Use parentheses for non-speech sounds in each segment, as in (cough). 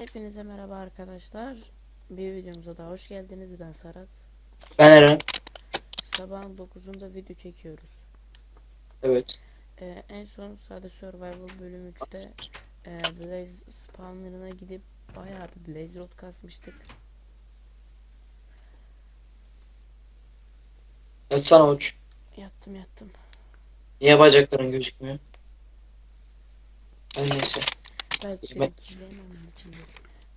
Hepinize merhaba arkadaşlar. Bir videomuza daha hoş geldiniz. Ben Sarat. Ben Eren. Sabahın 9'unda video çekiyoruz. Evet. Ee, en son Sade Survival bölüm 3'te e, Blaze spawnlarına gidip bayağı bir Blaze Rod kasmıştık. Yatsana uç. Yattım yattım. Niye bacakların gözükmüyor? Ay neyse. Belki Ben- belki izleyemem için. de.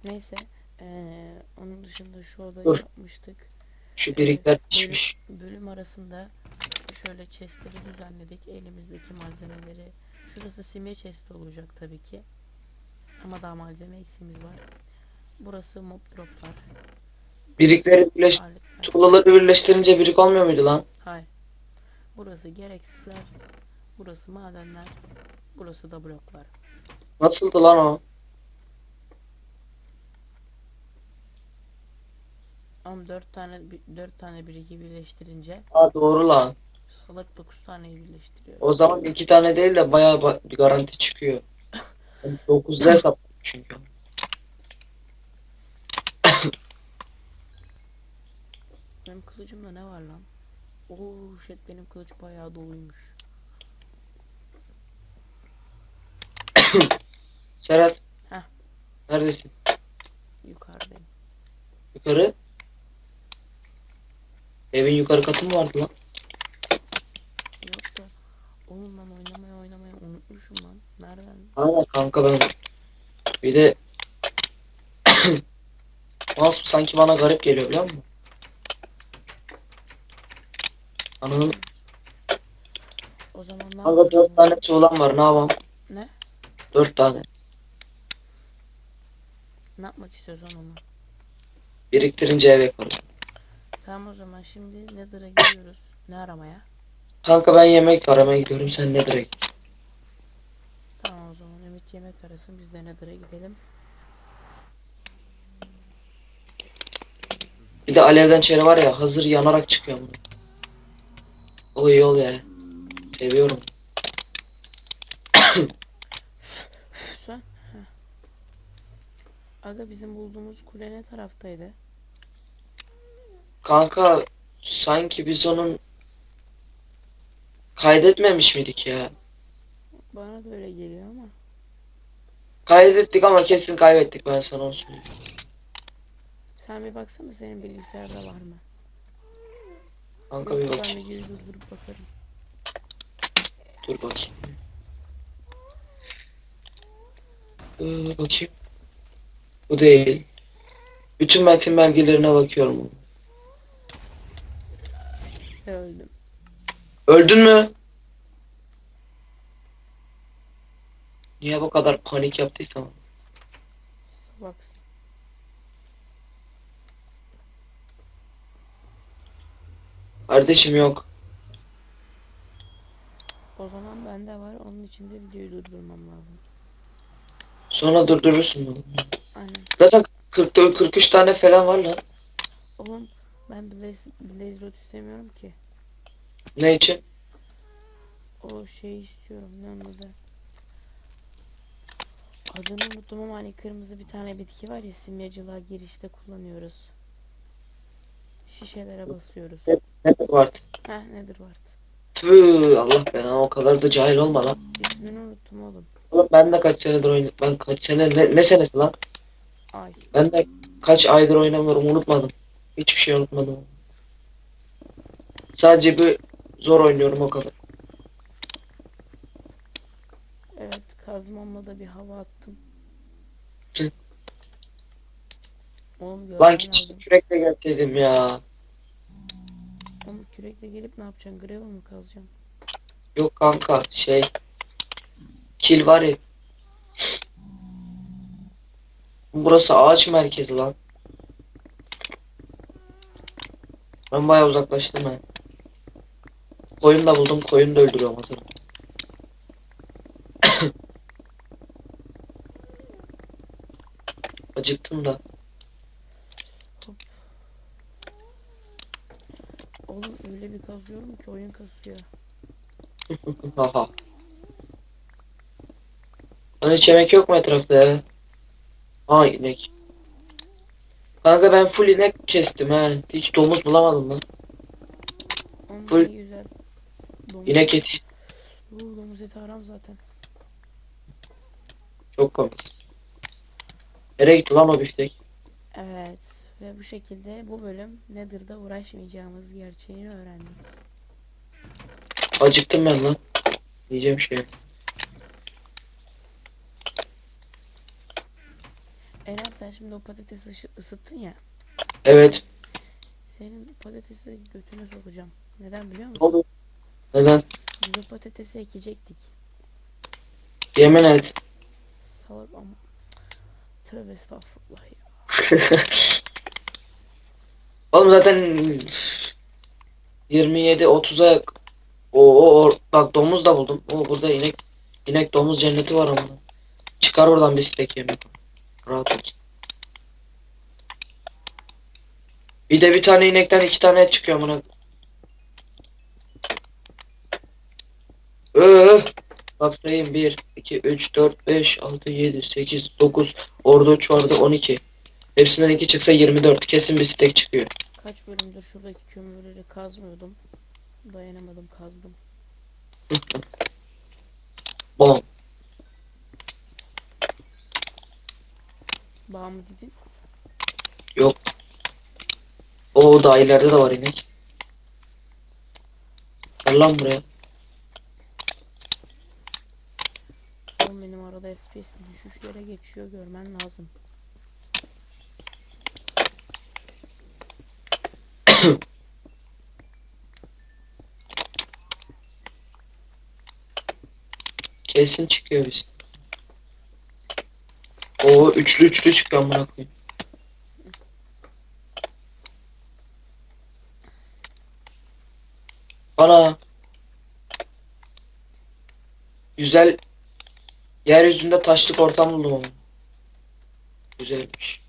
Neyse. ee, onun dışında şu odayı Dur. yapmıştık. Şu birikler Bölüm, pişmiş. bölüm arasında şöyle chestleri düzenledik. Elimizdeki malzemeleri. Şurası simya chest olacak tabii ki. Ama daha malzeme eksiğimiz var. Burası mob droplar. Birikleri birleş... aletler. Tuğlaları birleştirince birik olmuyor muydu lan? Hayır. Burası gereksizler. Burası madenler. Burası da bloklar. Nasıldı lan o? Ama 4 tane 4 tane biriki birleştirince Aa doğru lan. salak 9 taneyi birleştiriyor. O zaman iki tane değil de bayağı ba- bir garanti çıkıyor. Ben 9'da hesapladım çünkü. Benim kılıcımda ne var lan? Oo shit benim kılıç bayağı doluymuş. (coughs) Serhat. Heh. Neredesin? Yukarıdayım. Yukarı. Evin yukarı katı mı vardı lan? Yok da oğlum ben oynamaya oynamaya unutmuşum lan. Nereden? Aynen kanka ben. Bir de (coughs) Mouse sanki bana garip geliyor biliyor musun? Ananın O zaman ne kanka yapalım? dört tane tuğlam var ne yapalım? Ne? Dört tane. Ne yapmak istiyorsan onu. Biriktirince ev yaparız. Tamam o zaman şimdi Nether'a gidiyoruz. Ne aramaya? Kanka ben yemek aramaya gidiyorum sen ne direkt. Tamam o zaman Ümit yemek arasın biz de Nether'a gidelim. Bir de alevden çeri var ya hazır yanarak çıkıyor bunu. O iyi ol ya. Seviyorum. Sen? Heh. Aga bizim bulduğumuz kule ne taraftaydı? Kanka sanki biz onun kaydetmemiş miydik ya? Bana da öyle geliyor ama. Kaydettik ama kesin kaybettik ben sana onu söyleyeyim. Sen bir baksana senin bilgisayarda var mı? Kanka bir bak. ben videoyu durdurup bakarım. Dur bakayım. Ee, bakayım. Bu değil. Bütün metin belgelerine bakıyorum. Öldüm. Öldün mü? Niye bu kadar panik yaptıysam? Salaksın. Kardeşim yok. O zaman bende var. Onun için de videoyu durdurmam lazım. Sonra durdurursun bunu. Aynen. Zaten 44 43 tane falan var lan. Oğlum ben Blaze, Blaze Rod istemiyorum ki. Ne için? O şeyi istiyorum. Ne onun adı? Adını unuttum ama hani kırmızı bir tane bitki var ya simyacılığa girişte kullanıyoruz. Şişelere basıyoruz. Ne var? Heh nedir var? Tüh Allah bana o kadar da cahil olma lan. İsmini unuttum oğlum. Oğlum ben de kaç senedir oynuyorum. Ben kaç sene ne, ne senesi lan? Ay. Ben de kaç aydır oynamıyorum unutmadım. Hiçbir şey unutmadım. Sadece bir zor oynuyorum o kadar. Evet kazmamla da bir hava attım. Hı. Oğlum görmen Lan lazım. kürekle gel dedim ya. Oğlum kürekle gelip ne yapacaksın? Gravel mı kazacaksın? Yok kanka şey. Kil var ya. Burası ağaç merkezi lan. Ben bayağı uzaklaştım ha. Koyun da buldum. Koyun da öldürüyorum hazır. (coughs) Acıktım da. Oğlum öyle bir kazıyorum ki oyun kasıyor. (laughs) Haha. Lan hiç yemek yok mu etrafta ya? Ha inek. Kanka ben full inek kestim ha. Hiç domuz bulamadım lan. Onun Full- iyi güzel. Domuz, İnek eti Oo, domuz eti haram zaten. çok komik. Nereye gitti lan o biftek? Evet. Ve bu şekilde bu bölüm Nether'da uğraşmayacağımız gerçeğini öğrendik. Acıktım ben lan. Yiyeceğim şey. Eren sen şimdi o patatesi ışı- ısıttın ya. Evet. Senin patatesi götüne sokacağım. Neden biliyor Ne musun? oldu? Neden? Biz o patatesi ekecektik. Yemin et. Salak ama. Tövbe estağfurullah ya. (laughs) Oğlum zaten 27 30'a o, o, o bak domuz da buldum. O burada inek inek domuz cenneti var ama. Çıkar oradan bir steak yemek. Rahat ol. Bir de bir tane inekten iki tane çıkıyor amına. Öh! Bak sayayım 1, 2, 3, 4, 5, 6, 7, 8, 9, orada 3 vardı 12. Hepsinden 2 çıksa 24. Kesin bir steak çıkıyor. Kaç bölümdür şuradaki kömürleri kazmıyordum. Dayanamadım kazdım. (laughs) Bom. Bağ mı dedin? Yok. O daha ileride de var inek. Gel lan buraya. Oğlum benim arada FPS düşüşlere geçiyor görmen lazım. Kesin çıkıyor biz. O üçlü üçlü çıkıyor amına koyayım. Bana güzel yeryüzünde taşlık ortam buldum ama. Güzelmiş.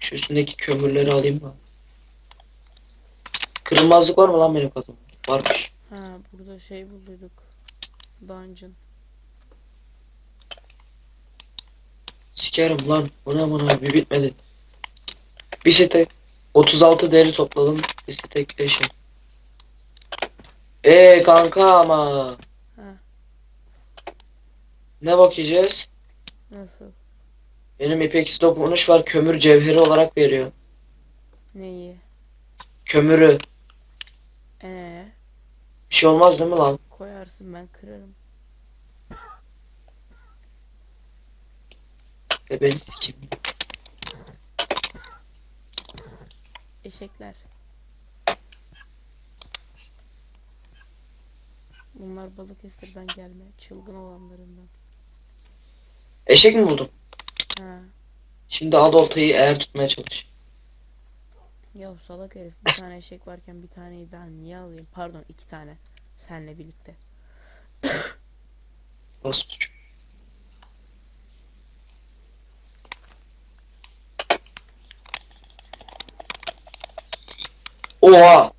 Şu üstündeki kömürleri alayım mı? Kırılmazlık var mı lan benim kadın? Varmış. Ha burada şey bulduyduk. Dungeon. Sikerim lan. Bu ne bana bir bitmedi. Bir site 36 deri topladım. Bir site 5 Eee kanka ama. Ha Ne bakacağız? nasıl? Benim ipeksi dokunuş var. Kömür cevheri olarak veriyor. Neyi? Kömürü. Ee Bir şey olmaz değil mi lan? Koyarsın ben kırarım. E ben sikeyim. Eşekler. Bunlar Balıkesir'den gelme. Çılgın olanlarından. Eşek mi buldum? Ha. Şimdi al oltayı eğer tutmaya çalış. Ya salak herif bir tane eşek varken bir taneyi ben niye alayım? Pardon iki tane. Senle birlikte. Tuş. Oha!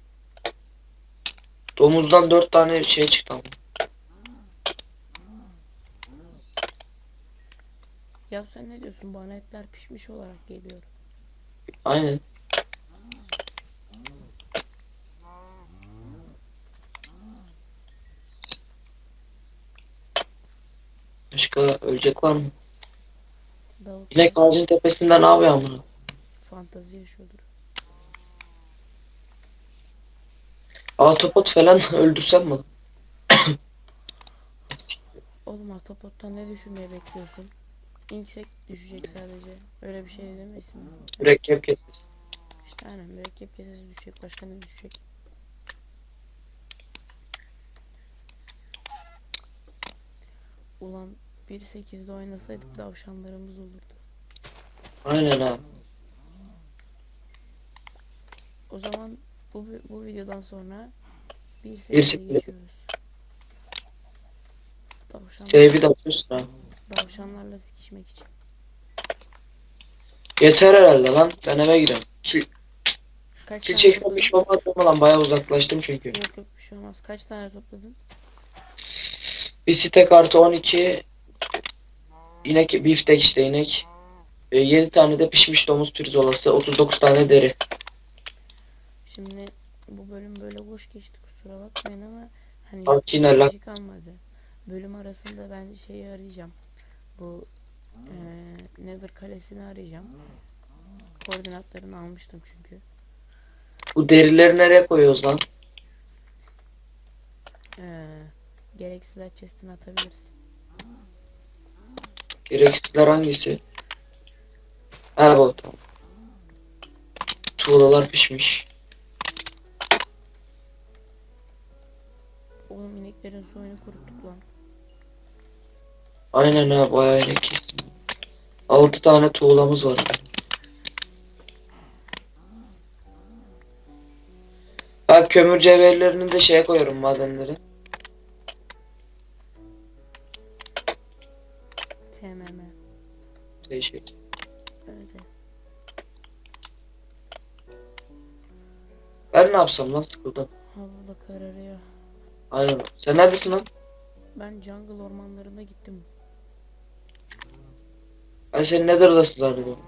Domuzdan dört tane şey çıktı ama. Ya sen ne diyorsun? Bana etler pişmiş olarak geliyor. Aynen. Başka ölecek var mı? Davut İnek ağacın tepesinde ne yapıyor amına? fantazi yaşıyordur. Autopot falan (laughs) öldürsem mi? Oğlum ahtapottan ne düşürmeyi bekliyorsun? İnsek düşecek sadece. Öyle bir şey demesin mi? Mürekkep getir. İşte aynen mürekkep kesesi düşecek. Başka ne düşecek? Ulan 1.8'de oynasaydık davşanlarımız olurdu. Aynen ha. O zaman bu bu videodan sonra 1.8'e 1.8'e. geçiyoruz. Tavşan, Save'i de atıyorsun ha. tavşanlarla sikişmek için. Yeter herhalde lan. Ben eve gidiyorum. Ki, Kaç ki tane çekmem bir topladın? şey olmaz mı lan? Bayağı uzaklaştım çünkü. Yok yok bir şey olmaz. Kaç tane topladın? Bir stek artı 12 inek biftek işte inek. 7 tane de pişmiş domuz pirzolası. 39 tane deri. Şimdi bu bölüm böyle boş geçti kusura bakmayın ama hani Bak yine şey kalmadı. Bölüm arasında ben şeyi arayacağım. Bu eee Nether kalesini arayacağım. Koordinatlarını almıştım çünkü. Bu derileri nereye koyuyoruz lan? Eee gereksizler chest'ine atabilirsin. Gereksizler hangisi? Ha bu tamam. Tuğlalar pişmiş. Oğlum ineklerin soyunu kuruttuk lan. Aynen ha bayağı inek kestim. 6 tane tuğlamız var. Ben kömür cevherlerini de şeye koyuyorum madenleri. Değişik. Öyle. Ben ne yapsam lan sıkıldım. Hava kararıyor. Aynen. Sen neredesin lan? Ben jungle ormanlarına gittim. Ben seni Nether'dasın zannediyorum.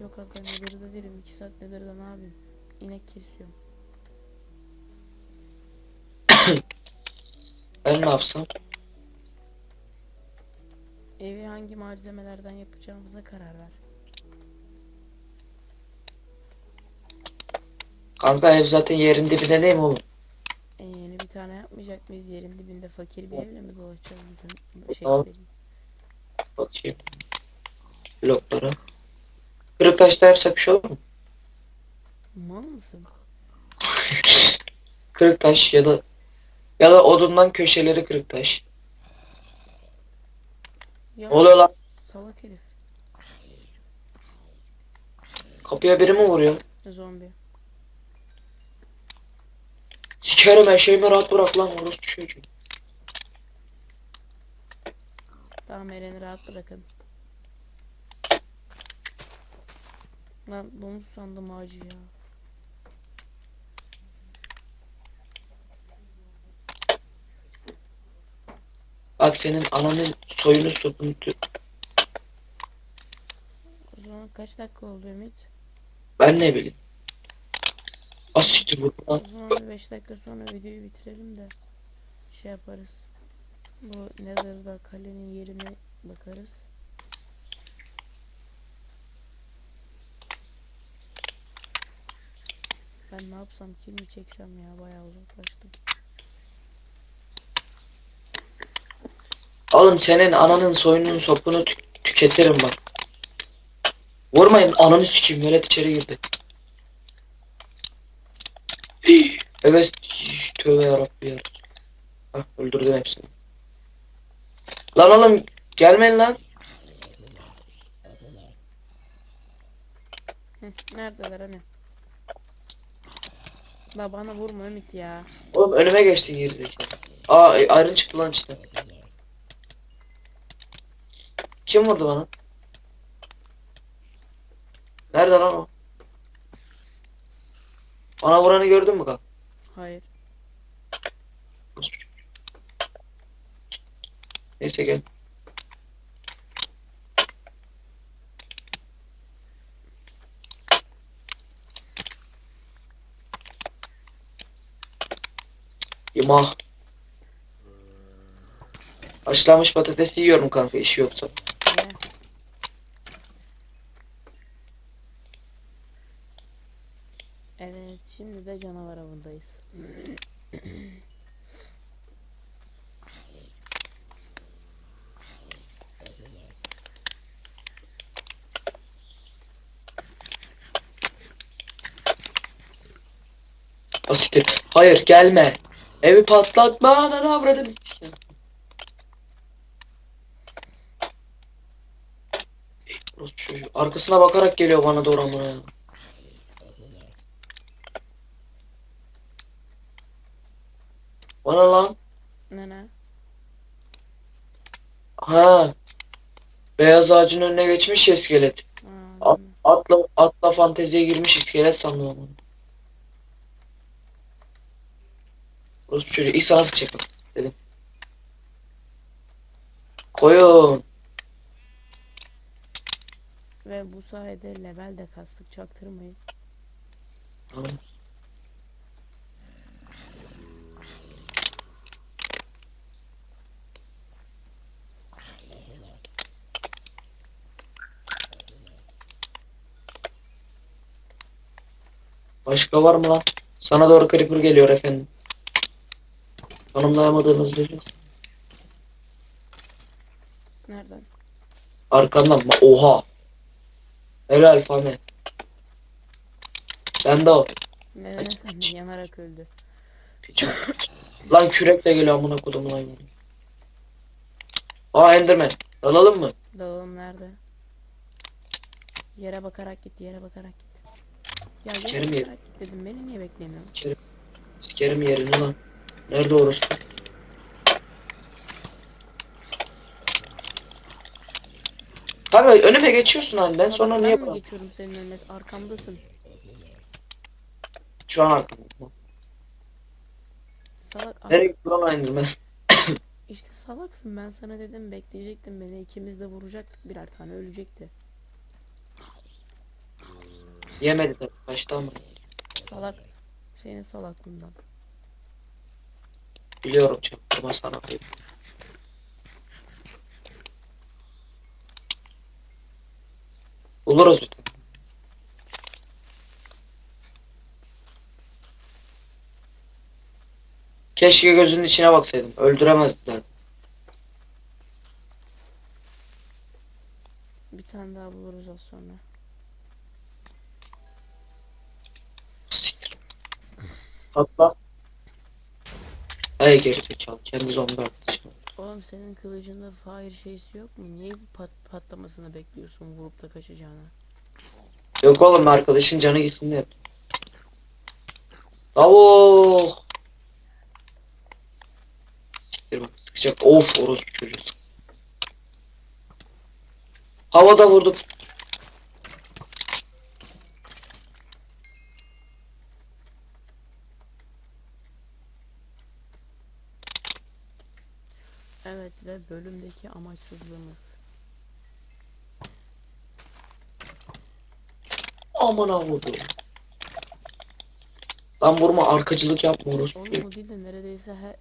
Yok kanka Nether'da değilim. 2 saat Nether'da ne yapayım? İnek kesiyorum. Ben ne yapsam? Evi hangi malzemelerden yapacağımıza karar ver. Kanka ev zaten yerin dibinde değil mi oğlum? E yeni bir tane yapmayacak mıyız? Yerin dibinde fakir bir evle mi dolaşacağız bütün şeyleri? Bakayım. Bloklara. Kırık taşta yapsak bir şey olur mu? Mal mısın? (laughs) Kırık taş ya da ya da odundan köşeleri kırık taş. Ya oluyor lan? salak herif. Kapıya biri mi vuruyor? Zombi. Sikerim her şeyimi rahat bırak lan orospu çocuğu. Tamam Eren'i rahat bırakın. Lan domuz sandım ağacı ya. Bak senin ananın soyunu sopunu tü- O zaman kaç dakika oldu Ümit? Ben ne bileyim. Asiktir bu O zaman 5 dakika sonra videoyu bitirelim de şey yaparız. Bu Nether'da kalenin yerine bakarız. Ben ne yapsam kill mi çeksem ya bayağı uzaklaştım. Oğlum senin ananın soyunun sopunu tü- tüketirim bak. Vurmayın ananı sikeyim velet içeri girdi. Evet tövbe yarabbim ya. Hah öldürdüm hepsini. Lan oğlum gelmeyin lan. Neredeler hani? La bana vurma Ümit ya. Oğlum önüme geçtin gerizekalı. Aa ay- ayrın çıktı lan işte. Kim vurdu bana? Nerede lan o? Bana vuranı gördün mü kanka? Hayır. Neyse gel. Yuma. Haşlanmış patatesi yiyorum kanka işi yoksa. Ne? Evet, şimdi de canavar avındayız. Asiktir. Hayır gelme. Evi patlatma ananı avradım. Arkasına bakarak geliyor bana doğru amına ya. Bana lan. Ne ne? Ha. Beyaz ağacın önüne geçmiş ya iskelet. Ha, At, atla, atla fanteziye girmiş iskelet sandım onu. Orospu çocuğu sana sıçacak dedim. Koyun. Ve bu sayede level de kastık çaktırmayın. Tamam. Başka var mı lan? Sana doğru creeper geliyor efendim. Tanımlayamadığınız biri. Nereden? Arkandan mı? Oha. Helal Fahmi. Ben de o. Neden sen de yanarak öldü. (laughs) Lan kürekle geliyor amına kodumun hayvanı. Aa Enderman. Alalım mı? Dağılım nerede? Yere bakarak git, yere bakarak git. Ya yere Kerim yer- bakarak git dedim. Beni niye beklemiyorsun? Sikerim yerini lan. Nerede orası? Kanka önüme geçiyorsun aniden sonra ben niye mi bırak? geçiyorum senin önüne? Arkamdasın. Şu an arkamda. Salak. Nereye gitti lan Enderman? (coughs) İşte salaksın. Ben sana dedim bekleyecektim beni. ikimiz de vuracak. Birer tane ölecekti. Yemedi tabii. Kaçtı ama. Salak. Senin salaklığından. Biliyorum çaktırma sana. Buluruz. bir tane. Keşke gözünün içine baksaydım. Öldüremezdiler. Bir tane daha buluruz az sonra. Atla. Ay gerizekalı. Kendi zombi arkadaşım. Oğlum senin kılıcında fire şeysi yok mu? Niye bu pat patlamasını bekliyorsun vurup da kaçacağına? Yok oğlum arkadaşın canı gitsin de. Tavuk. Siktir bak sıkacak. Of orospu çocuğu. Havada vurduk. Evet ve bölümdeki amaçsızlığımız. Aman avudum. Lan vurma arkacılık yapma orospu. Oğlum o değil de neredeyse he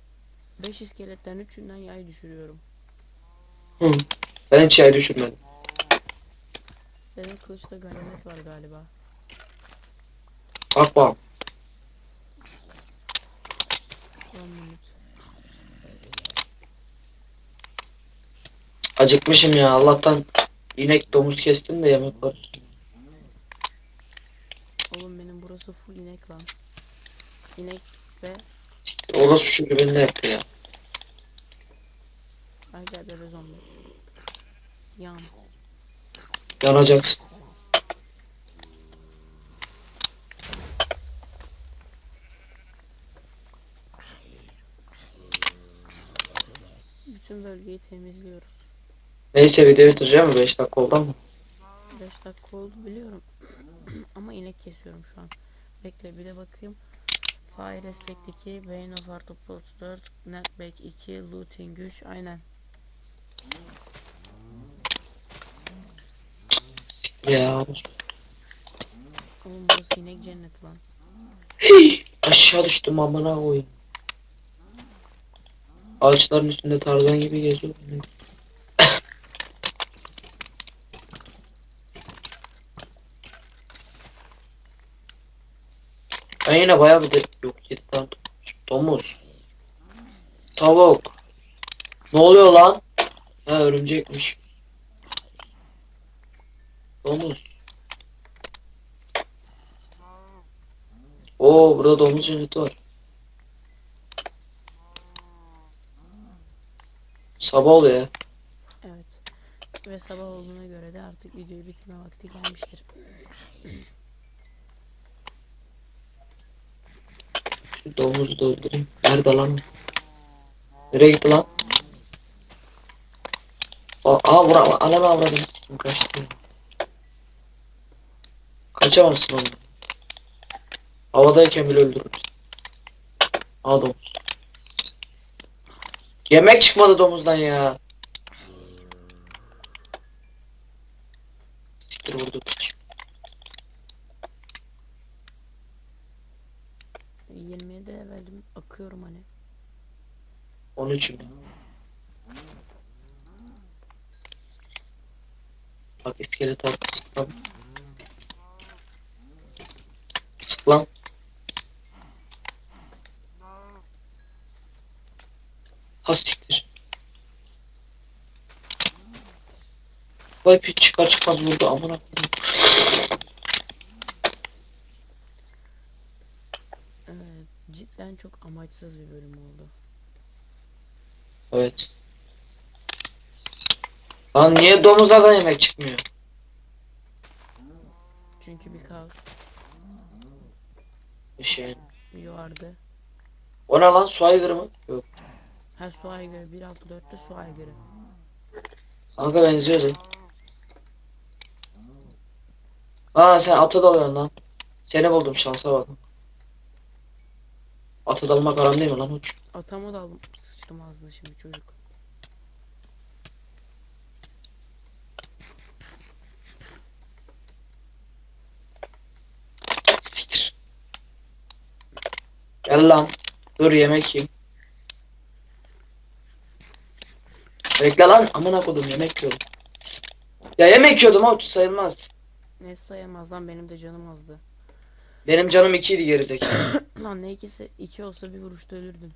5 iskeletten 3'ünden yay düşürüyorum. Hı. Ben hiç yay düşürmedim. Benim kılıçta ganimet var galiba. Bak bak. Acıkmışım ya Allah'tan inek domuz kestim de yemek var. Oğlum benim burası full inek lan. İnek ve Orospu çocuğu beni ne yapıyor ya. ay gel bebe zombi. Yan. Yanacaksın. Bütün bölgeyi temizliyoruz. Neyse video bitireceğim mi? 5 dakika oldu ama. 5 dakika oldu biliyorum. (clears throat) Ama inek kesiyorum şu an. Bekle bir de bakayım. Fire Respect 2, Bane of Arthropods 4, Knockback 2, Looting 3, aynen. Ya. Oğlum burası inek cenneti lan. Hii, aşağı düştüm amına koyayım. Ağaçların üstünde tarzan gibi geziyor. Ben yine bayağı bir de yok lan. Domuz. Tavuk. Ne oluyor lan? Ha örümcekmiş. Domuz. Oo burada domuz cenneti var. Sabah oluyor. Evet. Ve sabah olduğuna göre de artık videoyu bitirme vakti gelmiştir. Şu domuzu da öldüreyim. Nerede lan? Nereye gitti lan? Aa, aa vura, anama avradım. Kaçtı. Kaçamazsın onu. Havadayken bile öldürürüz. Aa domuz. Yemek çıkmadı domuzdan ya. Siktir vurdu. 27 verdim. Akıyorum hani. 13 mü? Bak iskelet. Sık lan. Ha siktir. Vay piç çıkar çıkmaz vurdu amına koyayım. Evet, cidden çok amaçsız bir bölüm oldu. Evet. Lan niye domuzlardan yemek çıkmıyor? Çünkü bir kaos Şey. vardı. O ne lan su aygırı mı? Yok. Her su aygırı 1.6.4'te su aygırı. Kanka benziyordu. Aa sen ata dalıyorsun lan. Seni buldum şansa bak. Ata dalmak aram değil mi lan uç? Atamı da. Sıçtım ağzına şimdi çocuk. Gel lan. Dur yemek yiyeyim. Bekle lan amına kodum yemek yiyorum. Ya yemek yiyordum o sayılmaz. Ne sayamaz lan benim de canım azdı. Benim canım ikiydi gerideki. (coughs) lan ne ikisi iki olsa bir vuruşta ölürdün.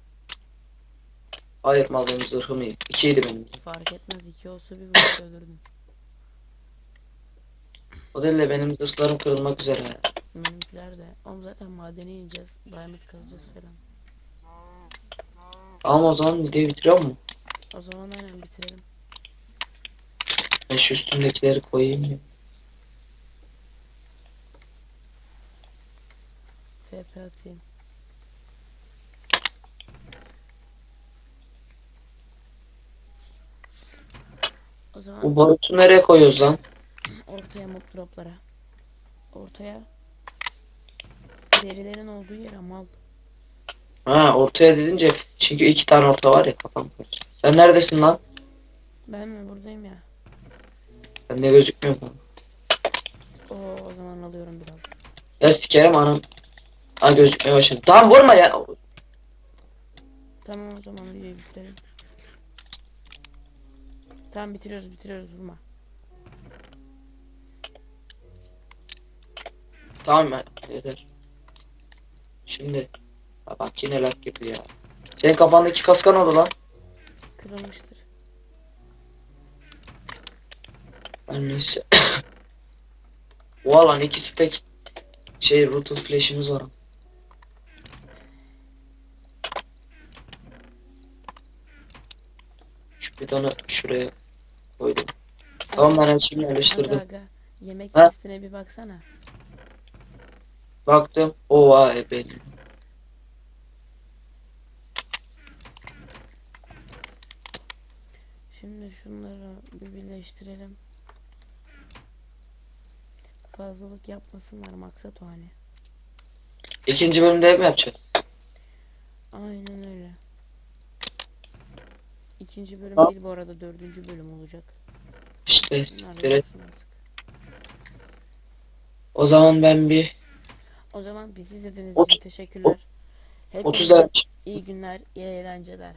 Hayır mal benim zırhım iyi. İkiydi benim. Fark etmez iki olsa bir vuruşta ölürdün. O değil de benim zırhlarım kırılmak üzere. Benimkiler de. Oğlum zaten madene ineceğiz. Diamond kazacağız falan. Ama o zaman videoyu bitiriyor mu? O zaman aynen bitirelim. Ben şu üstündekileri koyayım ya. TP atayım. O zaman Bu barutu nereye koyuyoruz lan? ortaya mob droplara. Ortaya. Derilerin olduğu yere mal. Ha ortaya dedince çünkü iki tane orta var ya kafam karıştı. Sen neredesin lan? Ben mi buradayım ya? Ben de gözükmüyor lan. Oo, o zaman alıyorum biraz. Ya sikerim anam. Ha gözükmeye başladı. Tamam vurma ya. Tamam o zaman videoyu bitirelim. Tamam bitiriyoruz bitiriyoruz vurma. Tamam yeter. Şimdi Ha bak yine lak gibi ya. Senin kafandaki kaskan oldu lan. Kırılmıştır. Ben neyse. (coughs) Oha lan ikisi tek şey root flash'imiz var. Tane şuraya koydum. Tamam ben her Aga yerleştirdim. aga. Yemek Ha? listine bir baksana. Baktım. Oha e benim. Şimdi şunları bir birleştirelim. Fazlalık yapmasınlar maksat o hani. İkinci bölümde ev mi yapacağız? Aynen öyle. İkinci bölüm değil bu arada dördüncü bölüm olacak. İşte direkt. O zaman ben bir O zaman bizi izlediğiniz Ot- için teşekkürler. 30 Hepinize iyi günler, iyi eğlenceler.